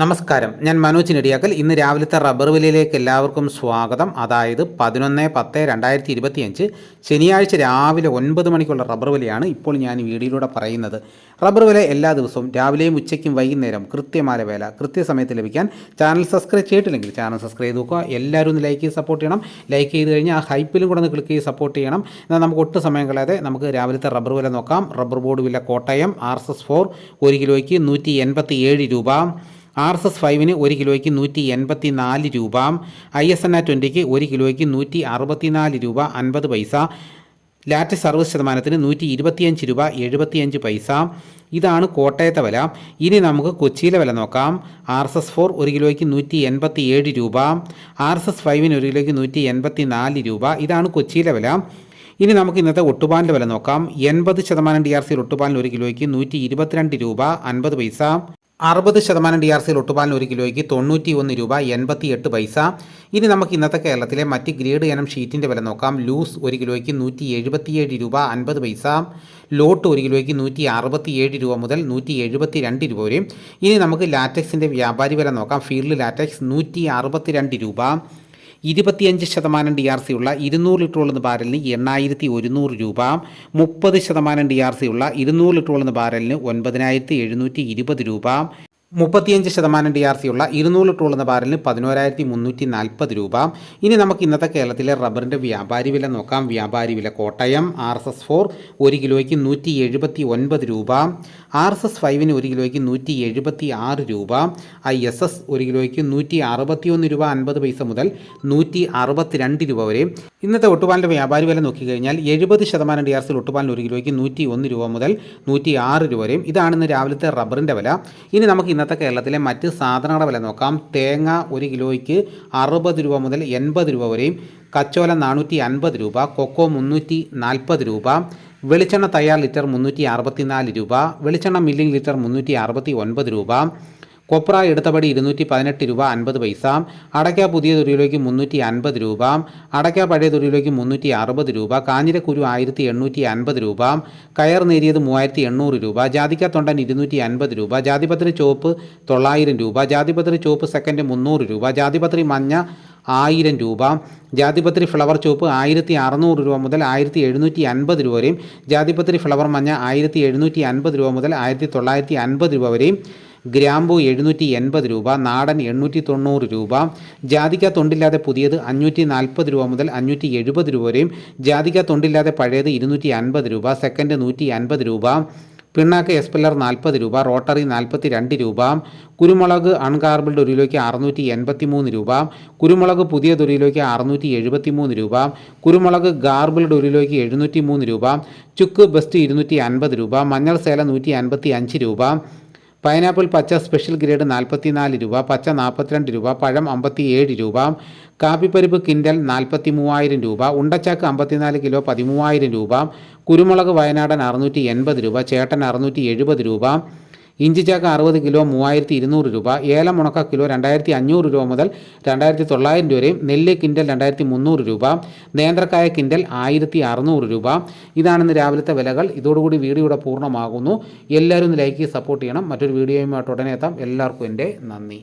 നമസ്കാരം. ഞാൻ മനോജ് നെടിയാക്കൽ. ഇന്ന് രാവിലത്തെ റബ്ബർ വിലയിലേക്ക് എല്ലാവർക്കും സ്വാഗതം. അതായത് പതിനൊന്ന് പത്ത് രണ്ടായിരത്തി ഇരുപത്തിയഞ്ച് ശനിയാഴ്ച രാവിലെ ഒൻപത് മണിക്കുള്ള റബ്ബർ വിലയാണ് ഇപ്പോൾ ഞാൻ വീഡിയോയിലൂടെ പറയുന്നത്. റബ്ബർ വില എല്ലാ ദിവസവും രാവിലെയും ഉച്ചയ്ക്കും വൈകുന്നേരം കൃത്യമായ വില കൃത്യസമയത്ത് ലഭിക്കാൻ ചാനൽ സബ്സ്ക്രൈബ് ചെയ്തിട്ടില്ലെങ്കിൽ ചാനൽ സബ്സ്ക്രൈബ് ചെയ്ത് നോക്കുക. എല്ലാവരും ഒന്ന് ലൈക്ക് ചെയ്ത് സപ്പോർട്ട് ചെയ്യണം. ലൈക്ക് ചെയ്ത് കഴിഞ്ഞാൽ ആ ഹൈപ്പിലും കൂടെ ഒന്ന് ക്ലിക്ക് ചെയ്ത് സപ്പോർട്ട് ചെയ്യണം. എന്നാൽ നമുക്ക് ഒട്ടും സമയം കളയാതെ നമുക്ക് രാവിലത്തെ റബ്ബർ വില നോക്കാം. റബ്ബർ ബോർഡ് വില Kottayam R S S four ഒരു കിലോയ്ക്ക് നൂറ്റി എൺപത്തി ഏഴ് രൂപ. ആർ എസ് എസ് ഫൈവിന് ഒരു കിലോയ്ക്ക് നൂറ്റി എൺപത്തി നാല് രൂപ ഐ എസ് എൻ ആ ട്വന്റിക്ക് ഒരു കിലോയ്ക്ക് നൂറ്റി അറുപത്തി നാല് രൂപ അൻപത് പൈസ ലാറ്റ് സർവീസ് ശതമാനത്തിന് നൂറ്റി ഇരുപത്തിയഞ്ച് രൂപ എഴുപത്തിയഞ്ച് പൈസ. ഇതാണ് കോട്ടയത്തെ വില. ഇനി നമുക്ക് കൊച്ചിയിലെ വില നോക്കാം. ആർ എസ് എസ് ഫോർ ഒരു കിലോയ്ക്ക് നൂറ്റി എൺപത്തി ഏഴ് രൂപ ആർ എസ് എസ് ഫൈവിന് ഒരു കിലോയ്ക്ക് നൂറ്റി എൺപത്തി നാല് രൂപ. ഇതാണ് കൊച്ചിയിലെ വില. ഇനി നമുക്ക് ഇന്നത്തെ ഒട്ടുപാലിന്റെ വില നോക്കാം. എൺപത് ശതമാനം ഡി ആർ സിയിൽ ഒട്ടുപാലിന് ഒരു കിലോയ്ക്ക് നൂറ്റി ഇരുപത്തിരണ്ട് രൂപ അൻപത് പൈസ. അറുപത് ശതമാനം ഡി ആർ സിയിൽ ഒട്ടുപാലിന് ഒരു കിലോയ്ക്ക് തൊണ്ണൂറ്റി ഒന്ന് രൂപ എൺപത്തി എട്ട് പൈസ. ഇനി നമുക്ക് ഇന്നത്തെ കേരളത്തിലെ മറ്റ് ഗ്രേഡ് ഇനം ഷീറ്റിന്റെ വില നോക്കാം. ലൂസ് ഒരു കിലോയ്ക്ക് നൂറ്റി എഴുപത്തിയേഴ് രൂപ അൻപത് പൈസ. ലോട്ട് ഒരു കിലോയ്ക്ക് നൂറ്റി അറുപത്തിയേഴ് രൂപ മുതൽ നൂറ്റി എഴുപത്തി രണ്ട് രൂപ വരെയും. ഇനി നമുക്ക് ലാറ്റക്സിന്റെ വ്യാപാരി വില നോക്കാം. ഫീൽഡ് ലാറ്റക്സ് നൂറ്റി അറുപത്തിരണ്ട് രൂപ. ഇരുപത്തിയഞ്ച് ശതമാനം ഡി ആർ സി ഉള്ള ഇരുന്നൂറ് ഉള്ള ബാരലിന് എണ്ണായിരത്തി ഒരുന്നൂറ് രൂപ മുപ്പത് ശതമാനം ഡി ആർ സി ഉള്ള ഇരുന്നൂറ് ഉള്ള ബാരലിന് ഒൻപതിനായിരത്തി എഴുന്നൂറ്റി ഇരുപത് രൂപ മുപ്പത്തിയഞ്ച് ശതമാനം ഡി ആർ സി ഉള്ള ഇരുന്നൂറ് ലിറ്റർ ഉള്ള ബാരലിന് പതിനോരായിരത്തി മുന്നൂറ്റി നാൽപ്പത് രൂപ. ഇനി നമുക്ക് ഇന്നത്തെ കേരളത്തിലെ റബ്ബറിന്റെ വ്യാപാരി വില നോക്കാം. വ്യാപാരി വില Kottayam R S S four ഒരു കിലോയ്ക്ക് നൂറ്റി എഴുപത്തി ഒൻപത് രൂപ ആർ എസ് എസ് ഫൈവിന് ഒരു കിലോയ്ക്ക് നൂറ്റി എഴുപത്തി ആറ് രൂപ. ഐ എസ് എസ് ഒരു കിലോയ്ക്ക് നൂറ്റി അറുപത്തി ഒന്ന് രൂപ അൻപത് പൈസ മുതൽ നൂറ്റി അറുപത്തി രണ്ട് രൂപ വരെ. ഇന്നത്തെ ഒട്ടുപാലിന്റെ വ്യാപാരി വില നോക്കിക്കഴിഞ്ഞാൽ എഴുപത് ശതമാനം ഡി ആർ സിയിൽ ഒട്ടുപാലിന് ഒരു കിലോയ്ക്ക് നൂറ്റി ഒന്ന് രൂപ മുതൽ നൂറ്റി ആറ് രൂപ വരെയും ഇതാണ് ഇന്ന് രാവിലത്തെ റബ്ബറിന്റെ വില. ഇനി നമുക്ക് ഇന്നത്തെ കേരളത്തിലെ മറ്റ് സാധനങ്ങളുടെ വില നോക്കാം. തേങ്ങ ഒരു കിലോയ്ക്ക് അറുപത് രൂപ മുതൽ എൺപത് രൂപ വരെയും കച്ചോല നാനൂറ്റി അൻപത് രൂപ കൊക്കോ മുന്നൂറ്റി നാൽപ്പത് രൂപ വെളിച്ചെണ്ണ തയ്യാർ ലിറ്റർ മുന്നൂറ്റി അറുപത്തിനാല് രൂപ വെളിച്ചെണ്ണ മില്ലിംഗ് ലിറ്റർ മുന്നൂറ്റി അറുപത്തി ഒൻപത് രൂപ കൊപ്ര എടുത്തപടി ഇരുന്നൂറ്റി പതിനെട്ട് രൂപ അൻപത് പൈസ അടയ്ക്ക പുതിയ തുരിയിലേക്ക് മുന്നൂറ്റി അൻപത് രൂപ അടയ്ക്ക പഴയ തുരിയിലേക്ക് മുന്നൂറ്റി അറുപത് രൂപ കാഞ്ഞിരക്കുരു ആയിരത്തി എണ്ണൂറ്റി അൻപത് രൂപ കയർ നേരിയത് മൂവായിരത്തി എണ്ണൂറ് രൂപ ജാതിക്ക തൊണ്ടൻ ഇരുന്നൂറ്റി അൻപത് രൂപ ജാതിപത്രി ചോപ്പ് തൊള്ളായിരം രൂപ ജാതിപത്രി ചോപ്പ് സെക്കൻഡ് മുന്നൂറ് രൂപ ജാതിപത്രി മഞ്ഞ ആയിരം രൂപ ജാതിപത്രി ഫ്ലവർ ചോപ്പ് ആയിരത്തി അറുന്നൂറ് രൂപ മുതൽ ആയിരത്തി എഴുന്നൂറ്റി അൻപത് രൂപ വരെയും ജാതിപത്രി ഫ്ലവർ മഞ്ഞ ആയിരത്തി എഴുന്നൂറ്റി അൻപത് രൂപ മുതൽ ആയിരത്തി തൊള്ളായിരത്തി അൻപത് രൂപ വരെയും ഗ്രാമ്പു എഴുന്നൂറ്റി എൺപത് രൂപ നാടൻ എണ്ണൂറ്റി തൊണ്ണൂറ് രൂപ ജാതിക തൊണ്ടില്ലാതെ പുതിയത് അഞ്ഞൂറ്റി നാൽപ്പത് രൂപ മുതൽ അഞ്ഞൂറ്റി എഴുപത് രൂപ വരെയും ജാതിക തൊണ്ടില്ലാതെ പഴയത് ഇരുന്നൂറ്റി അൻപത് രൂപ സെക്കൻഡ് നൂറ്റി അൻപത് രൂപ പിണ്ണാക്ക് എസ്പെല്ലർ നാൽപ്പത് രൂപ റോട്ടറി നാൽപ്പത്തി രണ്ട് രൂപ കുരുമുളക് അൺകാർബിൾഡ് ഒരു കിലോയ്ക്ക് അറുന്നൂറ്റി എൺപത്തി മൂന്ന് രൂപ കുരുമുളക് പുതിയ ഒരു കിലോയ്ക്ക് അറുന്നൂറ്റി എഴുപത്തി മൂന്ന് രൂപ കുരുമുളക് ഗാർബിൾഡ് ഒരു കിലോയ്ക്ക് എഴുന്നൂറ്റി മൂന്ന് രൂപ ചുക്ക് ബെസ്റ്റ് ഇരുന്നൂറ്റി അൻപത് രൂപ മഞ്ഞൾ സേല നൂറ്റി അൻപത്തി അഞ്ച് രൂപ പൈനാപ്പിൾ പച്ച സ്പെഷ്യൽ ഗ്രേഡ് നാൽപ്പത്തിനാല് രൂപ പച്ച നാൽപ്പത്തിരണ്ട് രൂപ പഴം അമ്പത്തി ഏഴ് രൂപ കാപ്പിപ്പരിപ്പ് കിൻഡൽ നാൽപ്പത്തി മൂവായിരം രൂപ ഉണ്ടച്ചാക്ക് അമ്പത്തിനാല് കിലോ പതിമൂവായിരം രൂപ കുരുമുളക് വയനാടൻ അറുന്നൂറ്റി എൺപത് രൂപ ചേട്ടൻ അറുന്നൂറ്റി എഴുപത് രൂപ ഇഞ്ചിച്ചാക്ക അറുപത് കിലോ മൂവായിരത്തി ഇരുന്നൂറ് രൂപ ഏലം ഉണക്ക കിലോ രണ്ടായിരത്തി അഞ്ഞൂറ് രൂപ മുതൽ രണ്ടായിരത്തി തൊള്ളായിരം രൂപ വരെയും നെല്ല് കിൻഡൽ രണ്ടായിരത്തി മുന്നൂറ് രൂപ നേന്ത്രക്കായ കിൻഡൽ ആയിരത്തി അറുന്നൂറ് രൂപ ഇതാണിന്ന് രാവിലത്തെ വിലകൾ. ഇതോടുകൂടി വീഡിയോയുടെ പൂർണമാകുന്നു. എല്ലാവരും ഒന്ന് ലൈക്ക് സപ്പോർട്ട് ചെയ്യണം. മറ്റൊരു വീഡിയോയുമായിട്ട് ഉടനെ എത്താം. എല്ലാവർക്കും എന്റെ നന്ദി.